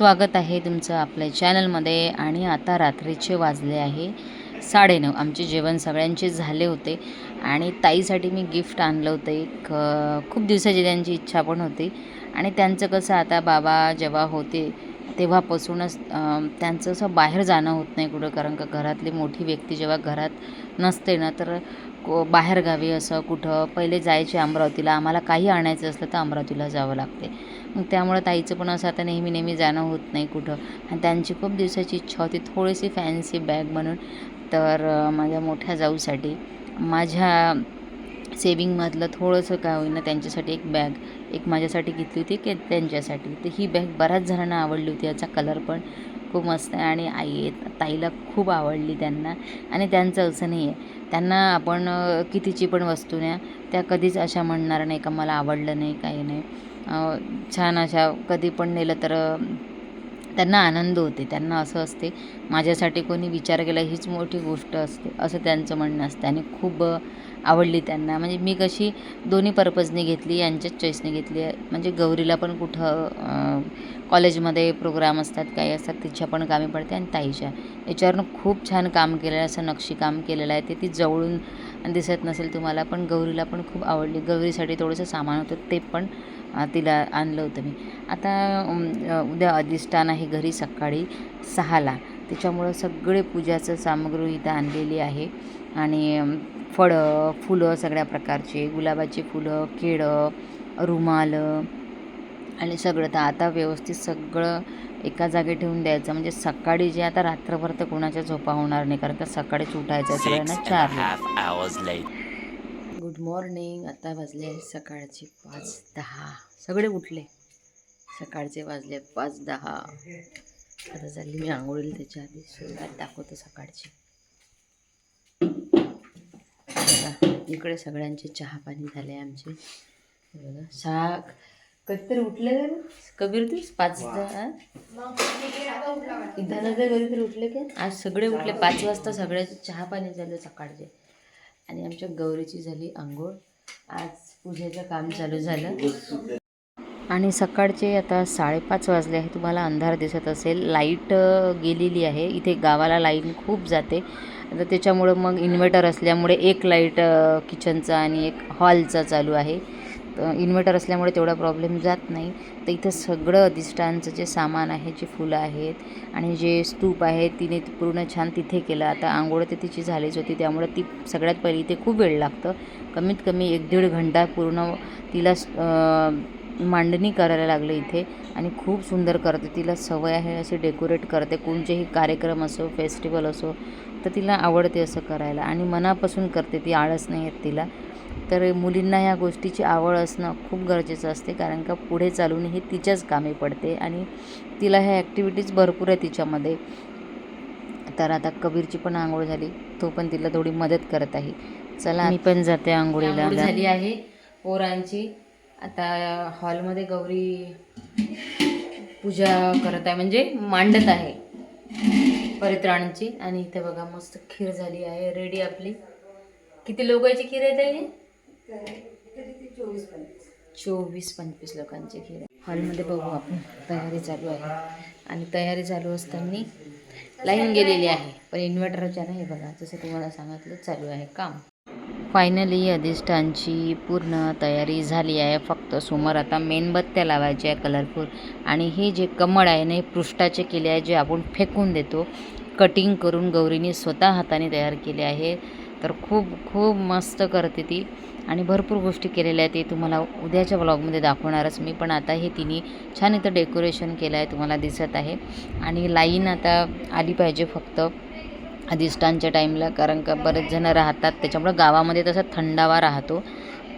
स्वागत आहे तुमचं आपल्या चॅनलमध्ये. आणि आता रात्रीचे वाजले आहे साडेनऊ. आमचे जेवण सगळ्यांचे झाले होते. आणि ताईसाठी मी गिफ्ट आणलं होतं एक खूप दिवसाची त्यांची इच्छा पण होती. आणि त्यांचं कसं आता बाबा जेव्हा होते तेव्हापासूनच त्यांचं असं बाहेर जाणं होत नाही कुठं. कारण का घरातली मोठी व्यक्ती जेव्हा घरात नसते ना तर को बाहेरगावी असं कुठं पहिले जायचे अमरावतीला आम्हाला काही आणायचं असलं तर अमरावतीला जावं लागते. मग त्यामुळं ताईचं पण असं आता नेहमी नेहमी जाणं होत नाही कुठं. आणि त्यांची खूप दिवसाची इच्छा होती थोडीशी फॅन्सी बॅग म्हणून. तर माझ्या मोठ्या जाऊसाठी माझ्या सेविंगमधलं थोडंसं काय होईना त्यांच्यासाठी एक बॅग एक माझ्यासाठी घेतली होती की त्यांच्यासाठी. तर ही बॅग बऱ्याच जणांना आवडली होती याचा कलर पण खूप मस्त आहे आणि आई ताईला खूप आवडली त्यांना. आणि त्यांचं असं नाही आहे. त्यांना आपण कितीची पण वस्तू न्या त्या कधीच अशा म्हणणार नाही का मला आवडलं नाही काही नाही. छान अशा कधी पण नेलं तर त्यांना आनंद होते. त्यांना असं असते माझ्यासाठी कोणी विचार केला हीच मोठी गोष्ट असते. असं त्यांचं म्हणणं असतं. आणि खूप आवडली त्यांना. म्हणजे मी कशी दोन्ही पर्पजने घेतली यांच्याच चॉईसने घेतली. आहे म्हणजे गौरीला पण कुठं कॉलेजमध्ये प्रोग्राम असतात काही असतात तिच्या पण कामी पडते आणि ताईच्या. याच्यावरनं खूप छान काम केलेलं आहे असं नक्षीकाम केलेलं आहे. ते ती जवळून दिसत नसेल तुम्हाला पण गौरीला पण खूप आवडली. गौरीसाठी थोडंसं सामान होतं ते पण तिला आणलं होतं मी. आता उद्या अधिष्ठान आहे घरी सकाळी सहाला. त्याच्यामुळं सगळे पूजाचं सामग्री इथं आणलेली आहे. आणि फळं फुलं सगळ्या प्रकारचे गुलाबाची फुलं केळं रुमाल आणि सगळं. तर आता व्यवस्थित सगळं एका जागी ठेवून द्यायचं. म्हणजे सकाळी जे आता रात्रभर तर कोणाच्या झोपा होणार नाही कारण का सकाळीच उठायचं आहे सगळ्यांना चार. गुड मॉर्निंग आता वाजले सकाळचे पाच दहा. सगळे उठले. सकाळचे वाजले पाच दहा. आता चालली मी आंघोळीला त्याच्या आधी. सुरुवात दाखवतो सकाळची. बघा, इकडे सगळ्यांचे चहा पाणी झाले आमचे. बघा सहा कधीतरी उठले का? कबीर तू पाच दहा दादा घरी तरी उठले का? आज सगळे उठले. पाच वाजता सगळ्याचे चहा पाणी झालं सकाळचे. आणि आमच्या गौरीची झाली आंघोळ. आज पूजेचं काम चालू झालं. आणि सकाळचे आता साडेपाच वाजले आहे. तुम्हाला अंधार दिसत असेल. लाइट अ, गेलेली आहे. इथे गावाला लाईन खूप जाते. तर त्याच्यामुळं मग इन्व्हर्टर असल्यामुळे एक लाइट किचनचा आणि एक हॉलचा चालू आहे. तर इन्व्हर्टर असल्यामुळे तेवढा प्रॉब्लेम जात नाही. तर इथं सगळं अधिष्ठानचं जे सामान आहे जे फुलं आहेत आणि जे स्तूप आहे तिने पूर्ण छान तिथे केलं. आता आंघोळ तर तिची झालीच होती त्यामुळे ती सगळ्यात पहिली इथे खूप वेळ लागतं. कमीत कमी एक दीड घंटा पूर्ण तिला मांडणी करायला लागलं इथे आणि खूप सुंदर करते. तिला सवय आहे असे डेकोरेट करते. कोणतेही कार्यक्रम असो फेस्टिवल असो तर तिला आवडते असं करायला आणि मनापासून करते ती आळस नाही येत तिला. तर मुलींना ह्या गोष्टीची आवड असणं खूप गरजेचं असते कारण का पुढे चालून ही तिच्याच कामी पडते आणि तिला ह्या ॲक्टिव्हिटीज भरपूर आहे तिच्यामध्ये. तर आता कबीरची पण आंघोळ झाली तो पण तिला थोडी मदत करत आहे. चला मी पण जाते आंघोळीला. झाली आहे पोरांची. आता हॉलमध्ये गौरी पूजा करत आहे म्हणजे मांडत आहे. परित्राणाची आणि इथे बघा मस्त खीर झाली आहे रेडी आपली. किती लोकांची खीर आहे ताई? चोवीस पंचवीस लोकांची खीर आहे. हॉलमध्ये बघू आपण तयारी चालू आहे. आणि तयारी चालू असताना लाईन गेलेली आहे. पण इन्व्हर्टरच्या नाही बघा जसं तुम्हाला सांगितलं चालू आहे काम. फायनली अधिष्ठानची पूर्ण तयारी झाली आहे. फक्त समोर आता मेणबत्त्या लावायच्या आहे कलरफुल आणि हे जे कमळ आहे ना हे पृष्ठाचे केले आहे जे आपण फेकून देतो. कटिंग करून गौरीने स्वतः हाताने तयार केले आहे. तर खूप खूप मस्त करते ती. आणि भरपूर गोष्टी केलेल्या आहेत. ते तुम्हाला उद्याच्या ब्लॉगमध्ये दाखवणारच. मी पण आता हे तिने छान इथं डेकोरेशन केलं आहे तुम्हाला दिसत आहे. आणि लाईन आता आली पाहिजे फक्त. अधिष्ठानच्या टाईमला कारण का बरेच जणं राहतात त्याच्यामुळं गावामध्ये तसा थंडावा राहतो.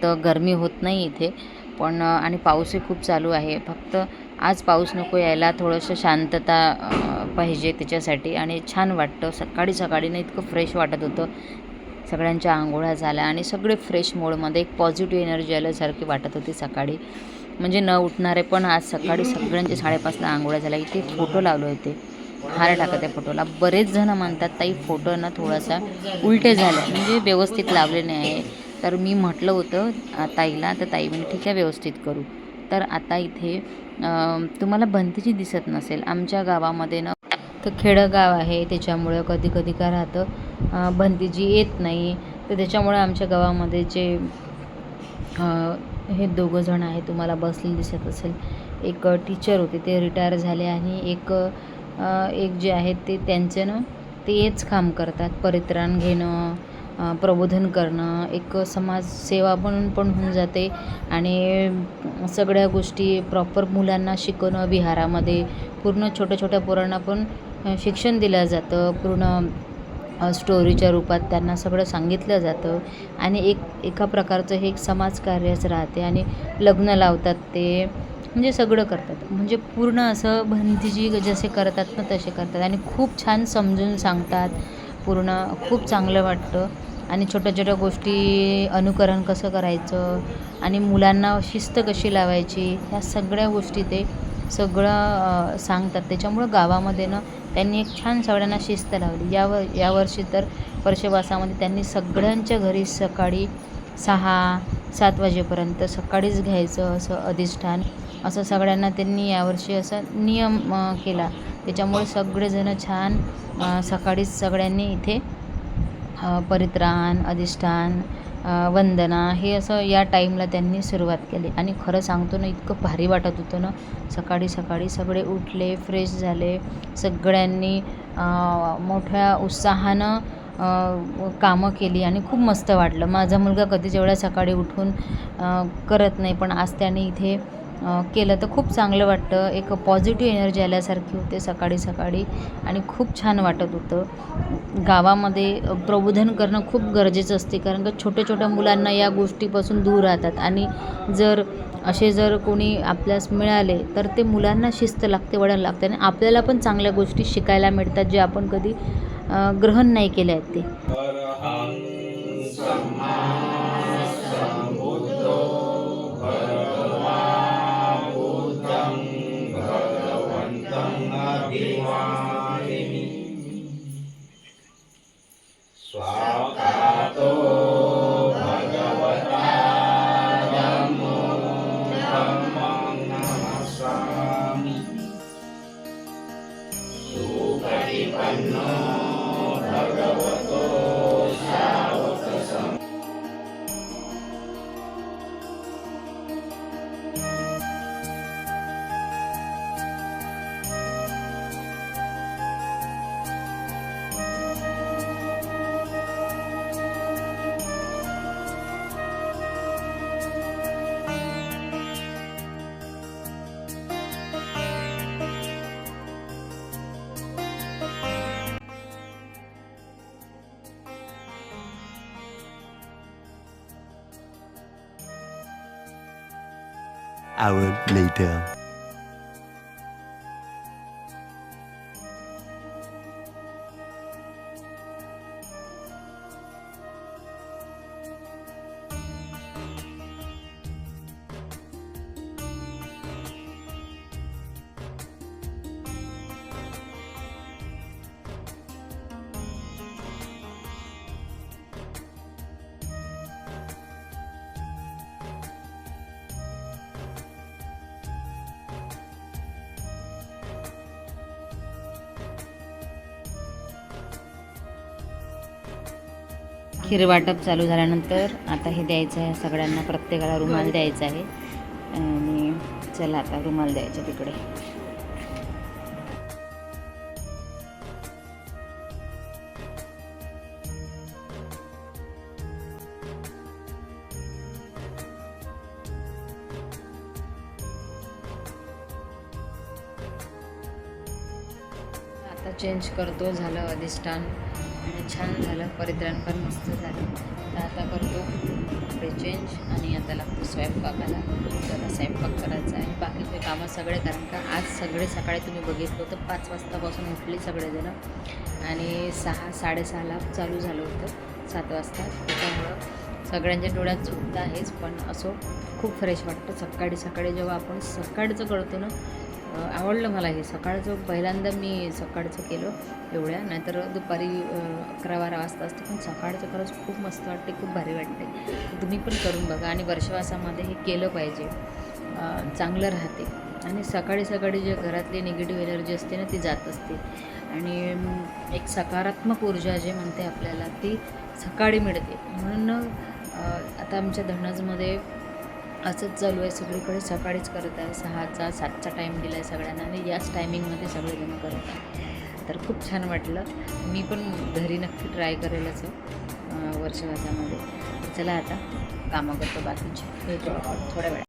तर गरमी होत नाही इथे. पण आणि पाऊसही खूप चालू आहे. फक्त आज पाऊस नको यायला थोडंसं शांतता पाहिजे त्याच्यासाठी. आणि छान वाटतं. सकाळी सकाळी ना इतकं फ्रेश वाटत होतं. सगळ्यांच्या आंघोळ्या झाल्या आणि सगळे फ्रेश मोडमध्ये एक पॉझिटिव्ह एनर्जी आल्यासारखी वाटत होती सकाळी. म्हणजे न उठणारे पण आज सकाळी सगळ्यांचे साडेपाचला आंघोळ्या झाल्या. इथे फोटो लावले होते. हार टाकत आहे फोटोला. बरेच जण म्हणतात ताई फोटो ना थोडासा उलटे झाले. म्हणजे व्यवस्थित लावले नाही आहे. तर मी म्हटलं होतं ताईला. तर ताई म्हणजे ठीक आहे व्यवस्थित करू. तर आता इथे तुम्हाला बंतीची दिसत नसेल. आमच्या गावामध्ये ना तर खेडंगाव आहे. त्याच्यामुळं कधी कधी काय राहतं भंतीजी येत नाही. तर त्याच्यामुळे आमच्या गावामध्ये जे हे दोघं जण आहे तुम्हाला बसलेले दिसत असेल. एक टीचर होते ते रिटायर झाले आणि एक एक जे आहेत ते त्यांचं ना तेच काम करतात. परित्राण घेणं प्रबोधन करणं एक समाजसेवा म्हणून पण होऊन जाते. आणि सगळ्या गोष्टी प्रॉपर मुलांना शिकवणं विहारामध्ये पूर्ण छोट्या छोट्या पोरांना पण शिक्षण दिलं जातं. पूर्ण स्टोरीच्या रूपात त्यांना सगळं सांगितलं जातं. आणि एक एका प्रकारचं हे एक समाजकार्यच राहते. आणि लग्न लावतात ते. म्हणजे सगळं करतात. म्हणजे पूर्ण असं भंतीजी जसे करतात ना तसे करतात. आणि खूप छान समजून सांगतात. पूर्ण खूप चांगलं वाटतं. आणि छोट्या छोट्या गोष्टी अनुकरण कसं करायचं? आणि मुलांना शिस्त कशी लावायची? ह्या सगळ्या गोष्टी ते सगळं सांगतात. त्याच्यामुळं गावामध्ये ना त्यांनी एक छान सगळ्यांना शिस्त लावली. यावर यावर्षी तर वर्षवासामध्ये त्यांनी सगळ्यांच्या घरी सकाळी सहा सात वाजेपर्यंत सकाळीच घ्यायचं असं अधिष्ठान. असं सगळ्यांना त्यांनी यावर्षी असा नियम केला. त्याच्यामुळे सगळेजणं छान सकाळीच सगळ्यांनी इथे परित्राण अधिष्ठान वंदना हे असं या टाईमला त्यांनी सुरुवात केली. आणि खरं सांगतो ना इतकं भारी वाटत होतं ना. सकाळी सकाळी सगळे उठले फ्रेश झाले. सगळ्यांनी मोठ्या उत्साहानं कामं केली आणि खूप मस्त वाटलं. माझा मुलगा कधीच एवढ्या सकाळी उठून करत नाही पण आज त्याने इथे केलं तर खूप चांगलं वाटतं. एक पॉझिटिव्ह एनर्जी आल्यासारखी होते सकाळी सकाळी आणि खूप छान वाटत होतं. गावामध्ये प्रबोधन करणं खूप गरजेचं असते कारण का छोट्या छोट्या मुलांना या गोष्टीपासून दूर राहतात आणि जर असे जर कोणी आपल्यास मिळाले तर ते मुलांना शिस्त लागते वळण लागते आणि आपल्याला पण चांगल्या गोष्टी शिकायला मिळतात जे आपण कधी ग्रहण नाही केले आहेत ते. Pai nosso. Hour later. खीर वाटप चालू झाल्यानंतर आता हे द्यायचं आहे सगळ्यांना प्रत्येकाला रुमाल द्यायचा आहे. आणि चला आता रुमाल द्यायचा तिकडे. आता चेंज करतो झालं अधिष्ठान. आणि छान झालं. परित्राण पण मस्त झालं. तर आता करतो कपडे चेंज आणि आता लागतो स्वयंपाकाला त्याला स्वयंपाक करायचा आहे. बाकीचे कामं सगळे कारण का आज सगळे सकाळी तुम्ही बघितलं होतं. पाच वाजतापासून उठले सगळेजणं. आणि सहा साडेसहाला चालू झालं होतं. सात वाजता. त्याच्यामुळं सगळ्यांच्या डोळ्यात झोपतं आहेच. पण असो खूप फ्रेश वाटतं. सकाळी सकाळी जेव्हा आपण सकाळचं करतो ना आवडलं मला हे. सकाळचं पहिल्यांदा मी सकाळचं केलं एवढ्या. नाहीतर दुपारी अकरा बारा वाजता असतं पण सकाळचं खरंच खूप मस्त वाटते खूप भारी वाटते. तुम्ही पण करून बघा आणि वर्षवासामध्ये हे केलं पाहिजे. चांगलं राहते. आणि सकाळी सकाळी जे घरातली निगेटिव्ह एनर्जी असते ना ती जात असते. आणि एक सकारात्मक ऊर्जा जे म्हणते आपल्याला ती सकाळी मिळते. म्हणून आता आमच्या धनजमध्ये असंच चालू आहे सगळीकडे. सकाळीच करत आहे. सहाचा सातचा टाईम दिला आहे सगळ्यांना आणि याच टायमिंगमध्ये सगळेजण करत आहे तर खूप छान वाटलं. मी पण घरी नक्की ट्राय करेल असं अं, वर्षवासामध्ये चला आता कामं करतो बाकीचे थोड्या वेळा